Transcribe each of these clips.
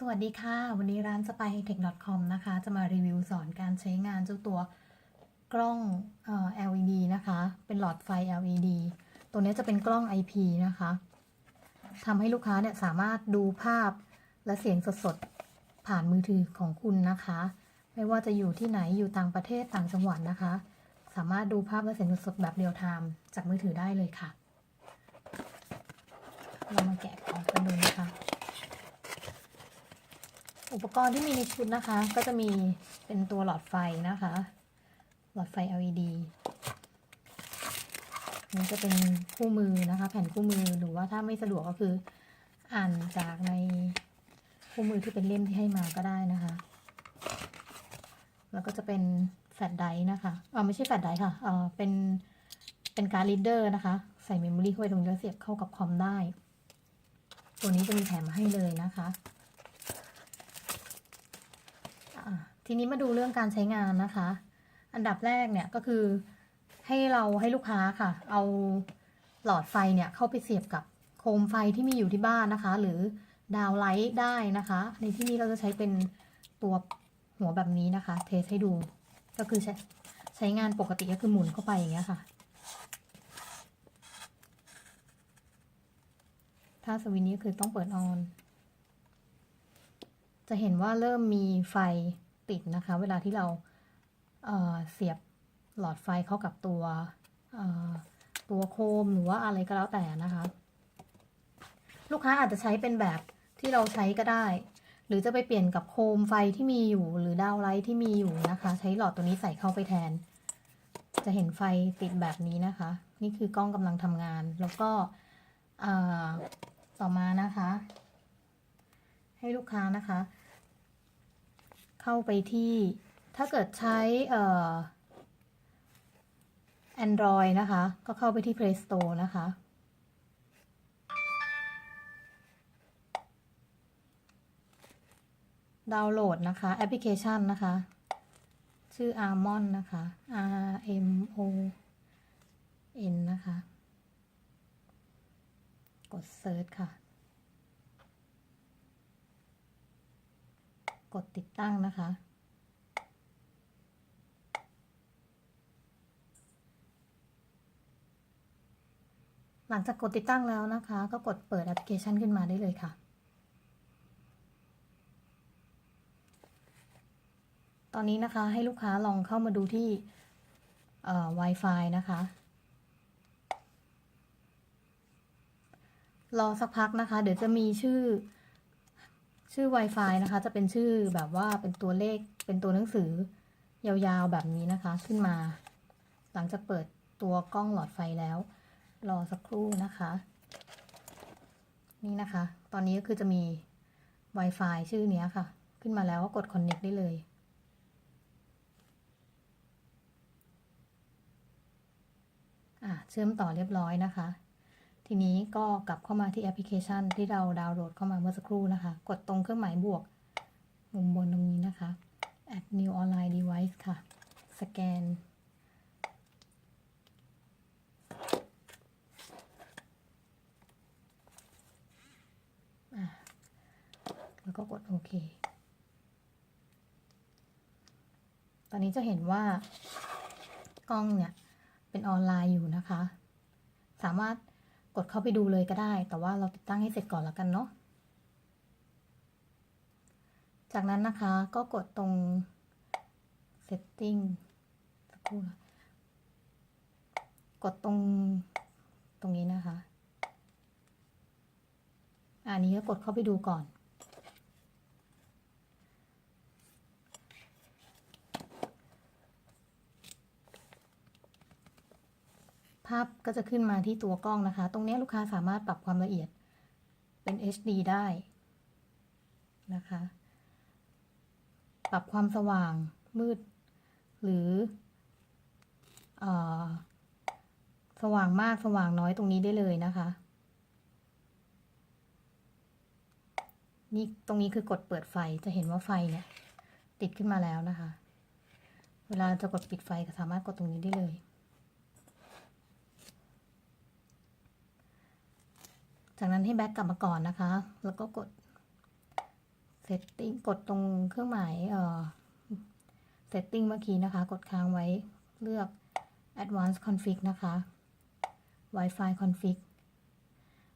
สวัสดีค่ะ วันนี้ร้าน spytech.com นะคะ จะมารีวิวสอนการใช้งานเจ้าตัวกล้องเอ่อ LED นะคะ เป็นหลอดไฟ LED ตัวนี้จะเป็นกล้อง IP นะคะทำให้ลูกค้าเนี่ยสามารถดูภาพและเสียงสดๆ ผ่านมือถือของคุณนะคะ ไม่ว่าจะอยู่ที่ไหนอยู่ต่างประเทศต่างจังหวัดนะคะ สามารถดูภาพและเสียงสดๆ แบบเรียลไทม์จากมือถือได้เลยค่ะ เรามาแกะกล่องกันดูนะคะ อุปกรณ์ที่มีในชุดนะคะ ก็จะมีเป็นตัวหลอดไฟนะคะ หลอดไฟ LED นี่จะเป็นคู่มือนะคะ แผ่นคู่มือหรือว่าถ้าไม่สะดวกก็คือ อ่านจากในคู่มือที่เป็นเล่มที่ให้มาก็ได้นะคะ แล้วก็จะเป็นแฟลชไดร์นะคะเออไม่ใช่แฟลชไดร์ค่ะเออเป็นเป็นการ์ดรีดเดอร์นะคะ ใส่เมมโมรี่เข้าไปตรงนี้เสียบเข้ากับคอมได้ ตัวนี้จะมีแถมมาให้เลยนะคะ อะ ทีนี้มาดูเรื่องการใช้งานนะคะ อันดับแรกเนี่ยก็คือให้เราให้ลูกค้าค่ะ เอาหลอดไฟเนี่ยเข้าไปเสียบกับโคมไฟที่มีอยู่ที่บ้านนะคะ หรือดาวไลท์ได้นะคะ ในที่นี้เราจะใช้เป็นตัวหัวแบบนี้นะคะ เทสให้ดู ก็คือใช้ใช้งานปกติก็คือหมุนเข้าไปอย่างเงี้ยค่ะ ถ้าสวิตช์นี้คือต้องเปิดออน จะเห็นว่าเริ่มมีไฟ ติดนะคะ เวลาที่เราเเสียบหลอดไฟเข้ากับตัวตัวโคมหรือว่าอะไรก็แล้วแต่นะคะ ลูกค้าอาจจะใช้เป็นแบบที่เราใช้ก็ได้ หรือจะไปเปลี่ยนกับโคมไฟที่มีอยู่ หรือดาวไลท์ที่มีอยู่นะคะ ใช้หลอดตัวนี้ใส่เข้าไปแทน จะเห็นไฟติดแบบนี้นะคะ นี่คือกล้องกำลังทำงาน แล้วก็ต่อมานะคะ ให้ลูกค้านะคะ เข้าไปที่ ถ้าเกิดใช้เอ่อ Android นะคะ ก็เข้าไปที่ Play Store นะคะ ดาวน์โหลดนะคะแอปพลิเคชันนะคะ ชื่อ Armon นะคะ R M O N นะคะ กด Search ค่ะ ดติดตั้งนะคะ หลังจากกดติดตั้งแล้วนะคะ ก็กดเปิดแอปพลิเคชันขึ้นมาได้เลยค่ะ ตอนนี้นะคะให้ลูกค้าลองเข้ามาดูที่ Wi-Fi นะคะรอสักพักนะคะ เดี๋ยวจะมีชื่อ ชื่อ Wi-Fi นะคะ จะเป็นชื่อแบบว่าเป็นตัวเลขเป็นตัวหนังสือยาวๆแบบนี้นะคะ ขึ้นมา หลังจากเปิดตัวกล้องหลอดไฟแล้ว รอสักครู่นะคะ นี่นะคะ ตอนนี้ก็คือจะมี Wi-Fi ชื่อนี้ค่ะ ขึ้นมาแล้วก็กด Connect ได้เลยอะเชื่อมต่อเรียบร้อยนะคะ ทีนี้ก็กลับเข้ามาที่แอปพลิเคชันที่เราดาวน์โหลดเข้ามาเมื่อสักครู่นะคะ กดตรงเครื่องหมายบวก มุมบนตรงนี้นะคะ add new online device ค่ะ สแกน แล้วก็กดโอเค ตอนนี้จะเห็นว่ากล้องเนี่ย เป็นออนไลน์อยู่นะคะ สามารถ ดเข้าไปดูเลยก็ได้ แต่ว่าเราติดตั้งให้เสร็จก่อนแล้วกันเนาะ จากนั้นนะคะก็กดตรง setting สักครู่นะกดตรงตรงนี้นะคะ อันนี้ก็กดเข้าไปดูก่อน ภาพก็จะขึ้นมาที่ตัวกล้องนะคะ ตรงนี้ลูกค้าสามารถปรับความละเอียดเป็น HD ได้นะคะ ปรับความสว่างมืด หรืออสว่างมากสว่างน้อยตรงนี้ได้เลยนะคะ นี่ตรงนี้คือกดเปิดไฟจะเห็นว่าไฟเนี่ย ติดขึ้นมาแล้วนะคะ เวลาจะกดปิดไฟก็สามารถกดตรงนี้ได้เลย จากนั้นให้แบ็กกลับมาก่อนนะคะ แล้วก็กด setting กดตรงเครื่องหมายเอ่อ setting เมื่อกี้นะคะ กดค้างไว้เลือก advanced config นะคะ Wi-Fi config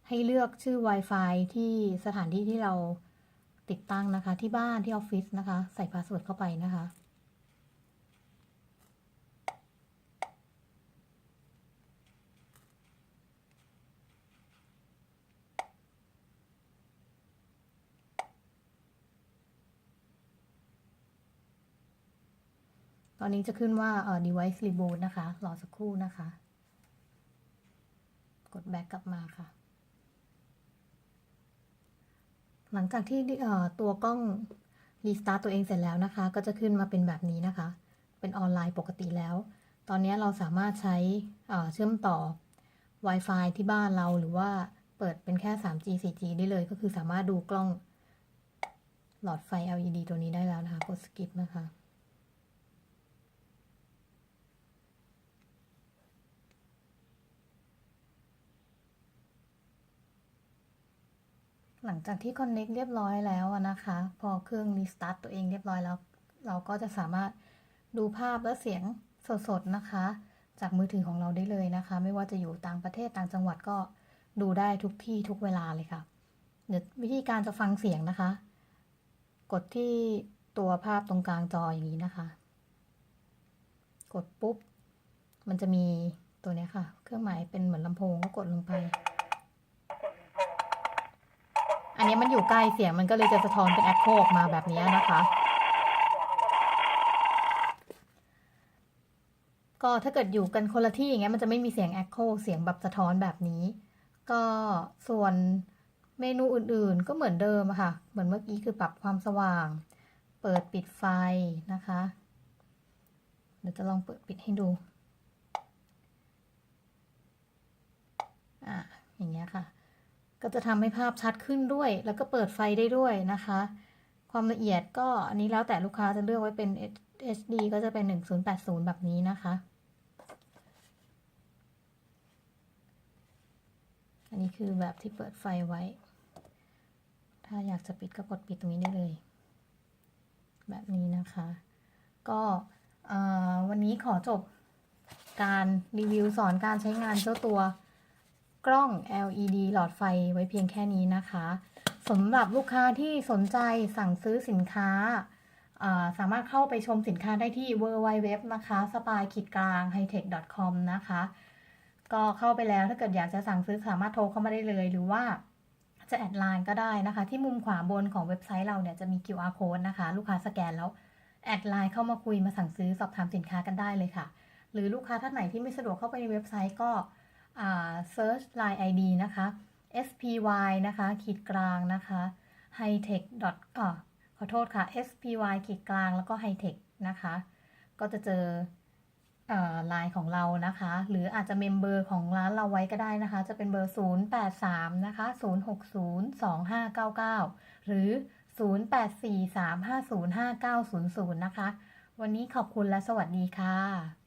ให้เลือกชื่อ Wi-Fi ที่สถานที่ที่เราติดตั้งนะคะ ที่บ้านที่ออฟฟิศนะคะ ใส่พาสเวิร์ดเข้าไปนะคะ ตอนนี้จะขึ้นว่าเอ่อ device reboot นะคะ รอสักครู่นะคะ กด back กลับมาค่ะ หลังจากที่เอ่อตัวกล้อง restart ตัวเองเสร็จแล้วนะคะ ก็จะขึ้นมาเป็นแบบนี้นะคะ เป็นออนไลน์ปกติแล้ว ตอนนี้เราสามารถใช้เอ่อเชื่อมต่อ Wi-Fi ที่บ้านเราหรือว่าเปิดเป็นแค่ 3G 4G ได้เลย ก็คือสามารถดูกล้องหลอดไฟ LED ตัวนี้ได้แล้วนะคะ กด skip นะคะ หลังจากที่ Connect เรียบร้อยแล้วนะคะ พอเครื่อง Restart ตัวเองเรียบร้อยแล้ว เราก็จะสามารถดูภาพและเสียงสดๆนะคะ จากมือถือของเราได้เลยนะคะ ไม่ว่าจะอยู่ต่างประเทศต่างจังหวัดก็ดูได้ทุกที่ทุกเวลาเลยค่ะ เดี๋ยววิธีการจะฟังเสียงนะคะ กดที่ตัวภาพตรงกลางจออย่างนี้นะคะ กดปุ๊บ มันจะมีตัวนี้ค่ะ เครื่องหมายเป็นเหมือนลำโพงก็กดลงไป อันนี้มันอยู่ใกล้เสียงมันก็เลยจะสะท้อนเป็นแอคโคออกมาแบบนี้นะคะ ก็ถ้าเกิดอยู่กันคนละที่อย่างเงี้ยมันจะไม่มีเสียงแอคโคเสียงแบบสะท้อนแบบนี้ ก็ส่วนเมนูอื่นๆ ก็เหมือนเดิมค่ะ เหมือนเมื่อกี้คือปรับความสว่าง เปิดปิดไฟนะคะ เดี๋ยวจะลองเปิดปิดให้ดูอะอย่างเงี้ยค่ะ ก็จะทำให้ภาพชัดขึ้นด้วย แล้วก็เปิดไฟได้ด้วยนะคะ ความละเอียดก็อันนี้แล้วแต่ลูกค้าจะเลือกไว้เป็น HD ก็จะเป็น 1080 แบบนี้นะคะ อันนี้คือแบบที่เปิดไฟไว้ ถ้าอยากจะปิดก็กดปิดตรงนี้ได้เลย แบบนี้นะคะ ก็วันนี้ขอจบการรีวิวสอนการใช้งานเจ้าตัว กล้อง LED หลอดไฟไว้เพียงแค่นี้นะคะสำหรับลูกค้าที่สนใจสั่งซื้อสินค้า สามารถเข้าไปชมสินค้าได้ที่ www นะคะ s p y ขีดกลาง hightech com นะคะ ก็เข้าไปแล้วถ้าเกิดอยากจะสั่งซื้อสามารถโทรเข้ามาได้เลย หรือว่าจะแอดไลน์ก็ได้นะคะ ที่มุมขวาบนของเว็บไซต์เราเนี่ยจะมี QR code นะคะ ลูกค้าสแกนแล้วแอดไลน์เข้ามาคุยมาสั่งซื้อสอบถามสินค้ากันได้เลยค่ะ หรือลูกค้าท่านไหนที่ไม่สะดวกเข้าไปในเว็บไซต์ก็ อ่า search line ID นะคะ spy นะคะขีดกลางนะคะ hightech. อ่าขอโทษค่ะ spy ขีดกลางแล้วก็ hightech นะคะ ก็จะเจอเอ่อไลน์ของเรานะคะ หรืออาจจะเมมเบอร์ของร้านเราไว้ก็ได้นะคะ จะเป็นเบอร์ 083 นะคะ 060 2599 หรือ 0843505900 นะคะ วันนี้ขอบคุณและสวัสดีค่ะ